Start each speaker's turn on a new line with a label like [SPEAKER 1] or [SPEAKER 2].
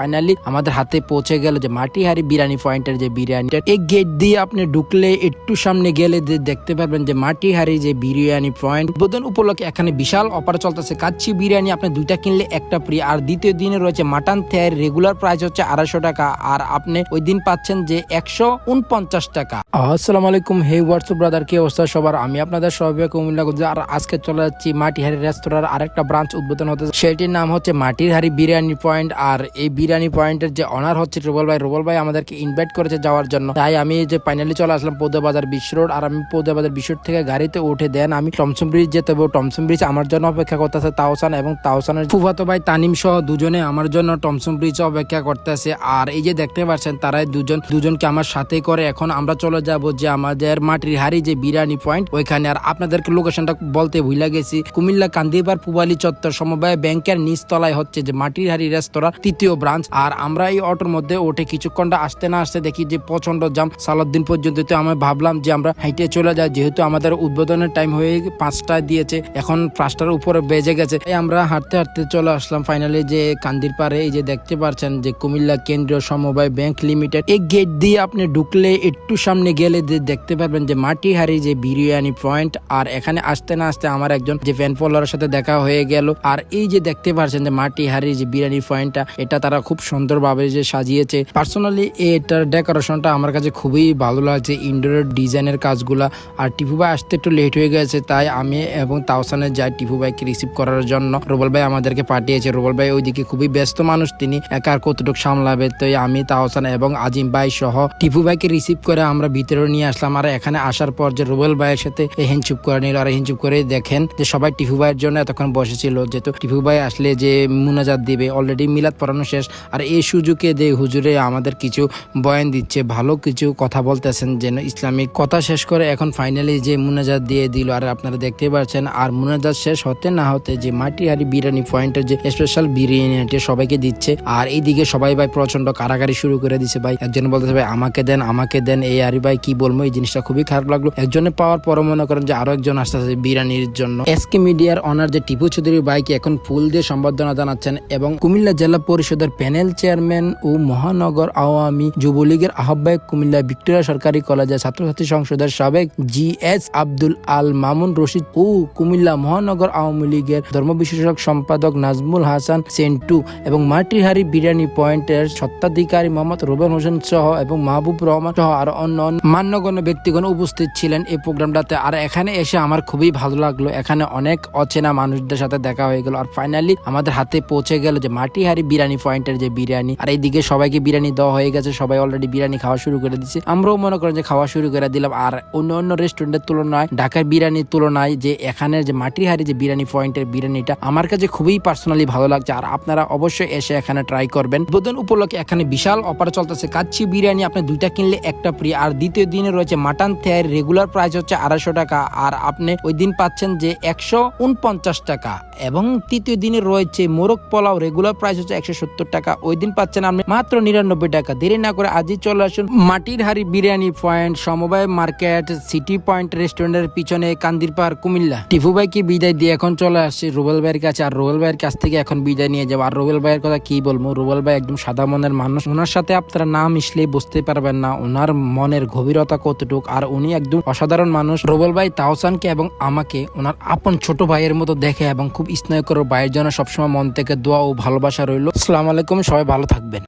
[SPEAKER 1] Finally আমাদের হাতে পৌঁছে গেল যে মাটিহারি বিরিয়ানি পয়েন্টের যে বিরিয়ানিটা, এই গেট দিয়ে আপনি ঢুকলে একটু সামনে গেলে দেখতে পারবেন যে মাটিহারি যে বিরিয়ানি পয়েন্ট, উদ্বোধন উপলক্ষে এখানে বিশাল অফার চলতেছে। কাচ্ছি বিরিয়ানি আপনি দুইটা কিনলে একটা ফ্রি আর দ্বিতীয় দিনে রয়েছে মাটন থেয়ার রেগুলার প্রাইস হচ্ছে আড়াইশো টাকা, আর আপনি ওই দিন পাচ্ছেন যে একশো উনপঞ্চাশ টাকা। আসসালামু আলাইকুম, হে হোয়াটসঅ্যাপ ব্রাদার কি অবস্থা সবার? আমি আপনাদের সবাই কুমিল্লা আর আজকে চলে যাচ্ছি মাটিহারি রেস্তোরাঁর আরেকটা ব্রাঞ্চ উদ্বোধন হতে সেটির নাম হচ্ছে মাটির হাড়ি বিরিয়ানি পয়েন্ট, আর এই বিরিয়ানি পয়েন্টের যে অনার হচ্ছে রুবল ভাই রুবল ভাই আমাদেরকে ইনভাইট করেছে যাওয়ার জন্য। তাই আমি যে ফাইনালি চলে আসলাম পৌদে বিশ্ব রোড আর আমি পৌদে বিশ্ব রোড থেকে গাড়িতে উঠে দেন আমি টমসম ব্রিজ যেতে হবে। টমসম ব্রিজ আমার জন্য অপেক্ষা করতেছে তাওসান এবং তাওসানের ফুফাতো ভাই তানিম সহ দুজনে আমার জন্য টমসম ব্রিজ অপেক্ষা করতেছে। আর এই যে দেখতে পাচ্ছেন তারাই দুজন, দুজনকে আমার সাথে করে এখন আমরা চলে যাব যে আমাদের মাটির হাড়ি যে বিরিয়ানি পয়েন্ট ওইখানে। আর আপনাদেরকে লোকেশনটা বলতে ভুলে গেছি। কুমিল্লা কান্দিবার পুবালি চত্বর সমবায় ব্যাংকের নিচতলায় হচ্ছে যে মাটির হাড়ি রেস্তোরাঁ তৃতীয় ব্রাঞ্চ আর আমরা এই অটোর মধ্যে ওঠে। কিছুক্ষণটা আসতে না আসতে দেখি যে প্রচণ্ড জাম সালাদ্দিন পর্যন্ত তো আমি ভাবলাম যে আমরা হাইটে চলে যাই। যেহেতু আমাদের উদ্বোধনের টাইম হয়ে পাঁচটা দিয়েছে, এখন পাঁচটার উপরে বেজে গেছে। এই আমরা হাঁটতে হাঁটতে চলে আসলাম ফাইনালি যে কান্দির পারে এই যে দেখতে পাচ্ছেন যে কুমিল্লা কেন্দ্রীয় সমবায় ব্যাংক লিমিটেড এই গেট দিয়ে আপনি ঢুকলে একটু সামনে গেলে দেখতে পারবেন যে মাটিহারি যে বিরিয়ানি পয়েন্ট আর এখানে আসতে না আসতে আমার একজন যে ফ্যান ফলোয়ারের সাথে দেখা হয়ে গেল। আর এই যে দেখতে পাচ্ছেন যে মাটিহারি যে বিরিয়ানি পয়েন্টটা এটা তারা খুব সুন্দরভাবে যে সাজিয়েছে। পার্সোনালি এটার ডেকোরেশনটা আমার কাছে খুবই ভালো লাগছে। ইনডোরের ডিজাইনের কাজগুলা। আর টিপু ভাই আসতে একটু লেট হয়ে গেছে, তাই আমি এবং তাওসানে যাই টিপু ভাইকে রিসিভ করার জন্য। রুবল ভাই আমাদেরকে পাঠিয়েছে। রুবল ভাই ওইদিকে খুবই ব্যস্ত মানুষ, তিনি একার কতটুকু সামলাবে তো আমি তাওসান এবং আজিম ভাই সহ টিপু ভাইকে রিসিভ করে আমরা ভিতরে নিয়ে আসলাম। আর এখানে আসার পর যে রুবেল ভাইয়ের সাথে হেনচুপ করে নিল, আর হেনচুপ করে দেখেন যে সবাই টিপু ভাইয়ের জন্য এতক্ষণ বসেছিল। যেহেতু টিপু ভাই আসলে যে মুনাজাত দিবে অলরেডি মিলাদ পড়ানো শেষ। আর এই সুযোগে যে হুজুরে আমাদের কিছু বয়ান দিচ্ছে, ভালো কিছু কথা বলতেছেন যেন ইসলামিক কথা শেষ করে এখন ফাইনালি যে মুনাজাত দিয়ে দিল, আর আপনারা দেখতে পাচ্ছেন, আর মুনাজাত শেষ হতে না হতে যে মাটিহারি বিরিয়ানি পয়েন্টের যে স্পেশাল বিরিয়ানিটি সবাইকে দিচ্ছে, আর এইদিকে সবাই ভাই প্রচণ্ড কারাগারি শুরু করে দিছে ভাই। একজন বলতেছে, ভাই, আমাকে দেন আমাকে দেন, এই আরি ভাই, কি বলব? এই জিনিসটা খুবই খারাপ লাগল। একজনে পাওয়ার পর মনে করেন যে আরও একজন আসতেছে বিরিয়ানির জন্য। এসকে মিডিয়ার অনার যে টিপু চৌধুরী ভাইকে এখন ফুল দিয়ে সম্বর্ধনা জানাচ্ছেন এবং কুমিল্লা জেলা পরিষদের প্যানেল চেয়ারম্যান ও মহানগর আওয়ামী যুবলীগের আহ্বায়ক কুমিল্লা ভিক্টোরিয়া সরকারি কলেজের ছাত্রছাত্রী সংসদের সাবেক জি এস আব্দুল আল মামুন রশিদ ও কুমিল্লা মহানগর আওয়ামী লীগের ধর্ম বিশেষক সম্পাদক নাজমুল হাসান সেন্টু এবং মাটিহারি বিরিয়ানি পয়েন্টের সত্ত্বাধিকারী মোহাম্মদ রুবেন হোসেন সহ এবং মাহবুব রহমান সহ আরও অন্য মান্যগণ্য ব্যক্তিগণ উপস্থিত ছিলেন এই প্রোগ্রামটাতে। আর এখানে এসে আমার খুবই ভালো লাগল। এখানে অনেক অচেনা মানুষদের সাথে দেখা হয়ে গেল। আর ফাইনালি আমাদের হাতে পৌঁছে গেল যে মাটিহারি বিরিয়ানি পয়েন্টের যে বিরিয়ানি, আর এইদিকে সবাইকে বিরিয়ানি দেওয়া হয়ে গেছে, সবাই অলরেডি বিরিয়ানি খাওয়া শুরু করে দিচ্ছে আমরাও মনে করেন যে খাওয়া শুরু করে দিলাম, আর অন্য অন্য রেস্টুরেন্টের তুলনায়, ঢাকার বিরিয়ানির তুলনায় যে এখানে যে মাটিহারি যে বিরিয়ানি পয়েন্টের বিরিয়ানিটা, আমার কাছে খুবই পার্সোনালি ভালো লাগছে, আর আপনারা অবশ্যই এসে এখানে ট্রাই করবেন। উদ্বোধন উপলক্ষে এখানে বিশাল অফার চলতেছে, কাচ্চি বিরিয়ানি আপনি দুইটা কিনলে একটা ফ্রি আর দ্বিতীয় দিনে রয়েছে মাটন থেয়ার রেগুলার প্রাইস হচ্ছে আড়াইশো টাকা, আর আপনি ওই দিন পাচ্ছেন যে একশো উনপঞ্চাশ টাকা, এবং তৃতীয় দিনে রয়েছে মোরগ পোলাও রেগুলার প্রাইস হচ্ছে একশো সত্তর টাকা। ওই দিন পাচ্ছেন আপনি মাত্র নিরানব্বই টাকা। দেরি না করে আজই চলে আসুন মাটির হাড়ি বিরিয়ানি পয়েন্ট, সমবায় মার্কেট, সিটি পয়েন্ট রেস্টুরেন্টের পিছনে কান্দির পাহাড়, কুমিল্লা। টিফু ভাইকে বিদায় দিয়ে এখন চলে আসছে রুবেল ভাইয়ের কাছে। আর রুবেল ভাইয়ের কাছ থেকে এখন বিদায় নিয়ে যাব। আর রুবেল ভাইয়ের কথা কি বলব? রুবেল ভাই একদম সাদা মনের মানুষ। ওনার সাথে আপনারা না মিশলেই বুঝতে পারবেন না ওনার মনের গভীরতা কতটুক। আর উনি একদম অসাধারণ মানুষ। রুবেল ভাই তাওসানকে এবং আমাকে ওনার আপন ছোট ভাইয়ের মতো দেখে এবং খুব স্নেহ করে ভাইয়ের জন্য সবসময় মন থেকে দোয়া ও ভালোবাসা রইল। আসসালামু আলাইকুম সবাই ভালো থাকবেন।